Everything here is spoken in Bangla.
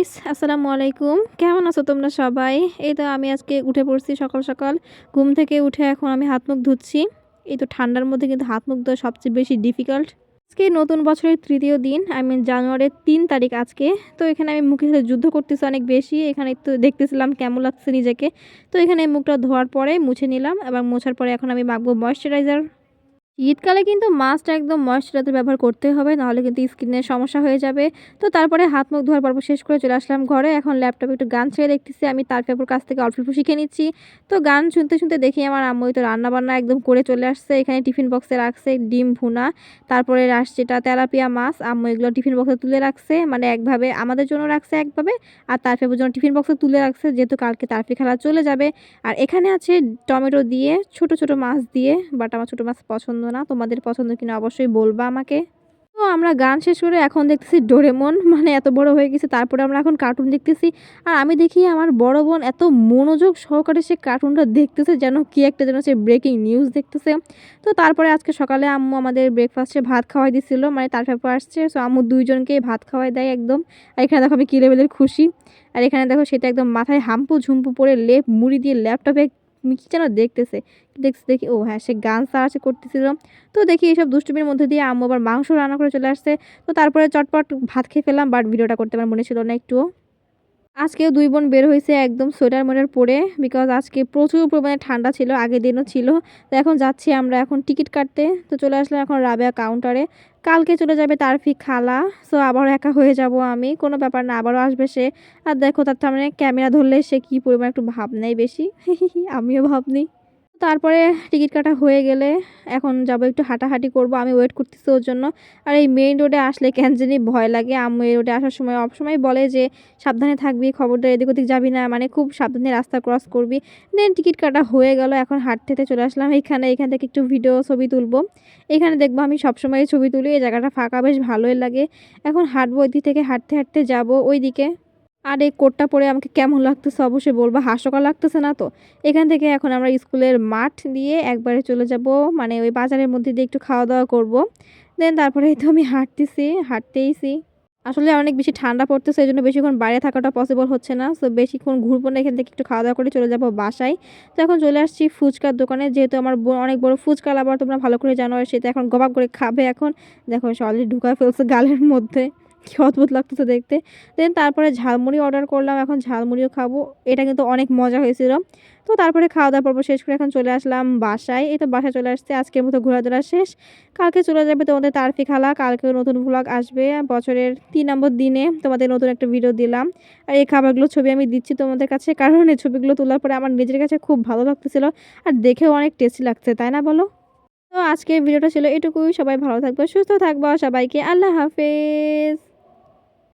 গাইস আসসালামু আলাইকুম। কেমন আছো তোমরা সবাই? এই তো আমি আজকে উঠে পড়ছি সকাল সকাল। ঘুম থেকে উঠে এখন আমি হাত মুখ ধুচ্ছি। এই তো ঠান্ডার মধ্যে কিন্তু হাত মুখ ধোয়া সবচেয়ে বেশি ডিফিকাল্ট আজকে নতুন বছরের তৃতীয় দিন আমি জানুয়ারির তিন তারিখ আজকে। তো এখানে আমি মুখের সাথে যুদ্ধ করতেছি অনেক বেশি। এখানে একটু দেখতেছিলাম কেমন লাগছে নিজেকে। তো এখানে মুখটা ধোয়ার পরে মুছে নিলাম এবং মোছার পরে এখন আমি মাখবো ময়শ্চারাইজার শীতকালে কিন্তু মাস্ট একদম ময়শ্চারাইজার ব্যবহার করতে হবে, নাহলে কিন্তু স্কিনের সমস্যা হয়ে যাবে। তো তারপরে হাত মুখ ধোয়ার পর্ব শেষ করে চলে আসলাম ঘরে। এখন ল্যাপটপে একটু গান ছেড়ে দেখতেছি, আমি তার পেপুর কাছ থেকে অল্প অল্প শিখে নিচ্ছি। তো গান শুনতে শুনতে দেখি আমার আম্মু তো রান্নাবান্না একদম করে চলে আসছে। এখানে টিফিন বক্সে রাখছে ডিম, ভুনা, তারপরে এটা তেলাপিয়া মাছ। আম্মু এগুলো টিফিন বক্সে তুলে রাখছে মানে একভাবে আমাদের জন্য রাখছে একভাবে, আর তার পেপুর জন্য টিফিন বক্সে তুলে রাখছে, যেহেতু কালকে তারপি খেলা চলে যাবে। আর এখানে আছে টমেটো দিয়ে ছোট ছোট মাছ দিয়ে, বাট আমার ছোটো মাছ পছন্দ না? তোমাদের পছন্দ কিনা অবশ্যই বলবা আমাকে। তো আমরা গান শেষ করে এখন দেখতেছি ডোরেমন মানে এত বড় হয়ে গেছে, তারপরে আমরা এখন কার্টুন দেখতেছি। আর আমি দেখি আমার বড় বোন এত মনোযোগ সহকারে সে কার্টুনটা দেখতেছে যেন কি একটা যেন সে ব্রেকিং নিউজ দেখতেছে। তো তারপরে আজকে সকালে আম্মু আমাদের ব্রেকফাস্টে ভাত খাওয়াই দিছিল মানে তার পেপার আসছে সো আম্মু দুইজনকে ভাত খাওয়াই দেয় একদম। আর এখানে দেখো আমি কী লেভেলের খুশি। আর এখানে দেখো সেটা একদম মাথায় হাম্পু ঝুম্পু পরে লেপ, মুড়ি দিয়ে ল্যাপটপে কি যেন দেখতেছে? দেখছি দেখি, ও হ্যাঁ সে গান সার্চ করতেছিল। তো দেখি এইসব দুষ্টুমির মধ্যে দিয়ে আম্মু আবার মাংস রান্না করে চলে আসছে। তো তারপরে চটপট ভাত খেয়ে ফেলাম বাট ভিডিওটা করতে আমার মনে ছিল না একটুও। আজকেও দুই বোন বের হয়েছে একদম সোয়েটার মোয়েটার পরে বিকজ আজকে প্রচুর পরিমাণে ঠান্ডা ছিল আগের দিনও ছিল। তো এখন যাচ্ছি আমরা এখন টিকিট কাটতে। তো চলে আসলাম এখন রাবেয়া কাউন্টারে কালকে চলে যাবে তার ফি খালা। সো আবারও একা হয়ে যাব আমি। কোনো ব্যাপার না, আবারও আসবে সে। আর দেখো তার সামনে ক্যামেরা ধরলে সে কী পরিমাণ একটু ভাব নেয় বেশি। আমিও ভাব নিই। তারপরে টিকিট কাটা হয়ে গেলে এখন যাব, একটু হাঁটাহাঁটি করব। আমি ওয়েট করতেছি ওর জন্য। আর এই মেইন রোডে আসলে কেন জানি ভয় লাগে। আম্মু এই রোডে আসার সময় সবসময় বলে যে, সাবধানে থাকবি খবরদার এদিক ওদিক যাবি না। মানে খুব সাবধানে রাস্তা ক্রস করবি। দেন টিকিট কাটা হয়ে গেল। এখন হাঁটতে চলে আসলাম। এখানে এখান থেকে একটু ভিডিও ছবি তুলবো। এখানে দেখব আমি সবসময় ছবি তুলি। এই জায়গাটা ফাঁকা, বেশ ভালোই লাগে। এখন হাঁটবো, ওই দিক থেকে হাঁটতে হাঁটতে যাব। ওই দিকে আর এই কোটটা পরে আমাকে কেমন লাগতেছে অবশ্যই বলব, হাস্যকর লাগতেছে না তো? এখান থেকে এখন আমরা স্কুলের মাঠ দিয়ে একবারে চলে যাব মানে ওই বাজারের মধ্যে দিয়ে একটু খাওয়া দাওয়া করব। দেন তারপরে তো আমি হাঁটতেছি, হাঁটতেইছি। আসলে অনেক বেশি ঠান্ডা পড়তেছে, এই জন্য বেশিক্ষণ বাইরে থাকাটা পসিবল হচ্ছে না। সো বেশিক্ষণ ঘুরবো না, এখান থেকে একটু খাওয়া দাওয়া করে চলে যাব বাসায়। তো এখন চলে আসছি ফুচকার দোকানে, যেহেতু আমার অনেক বড় ফুচকা আবার তোমরা ভালো করে জানো, আর সেটা এখন গবাক করে খাবে এখন। দেখো সে অলরেডি ঢুকায় ফেলছে গালের মধ্যে। কি অদ্ভুত লাগতেছে দেখতে। দেন তারপরে ঝালমুড়ি অর্ডার করলাম, এখন ঝালমুড়িও খাব। এটা কিন্তু অনেক মজা হয়েছিল। তো তারপরে খাওয়া দাওয়া পর্ব শেষ করে এখন চলে আসলাম বাসায়। এই তো বাসায় চলে আসছে, আজকের মতো ঘোরাধরা শেষ। কালকে চলে যাবে তোমাদের তারফি খালা, কালকেও নতুন ভ্লগ আসবে বছরের তিন নম্বর দিনে। তোমাদের নতুন একটা ভিডিও দিলাম। আর এই খাবারগুলো ছবি আমি দিচ্ছি তোমাদের কাছে, কারণ এই ছবিগুলো তোলার পরে আমার নিজের কাছে খুব ভালো লাগতেছিল আর দেখেও অনেক টেস্টি লাগছে, তাই না বলো? তো আজকের ভিডিওটা ছিল এটুকুই। সবাই ভালো থাকবে, সুস্থ থাকব সবাইকে। আল্লাহ হাফেজ।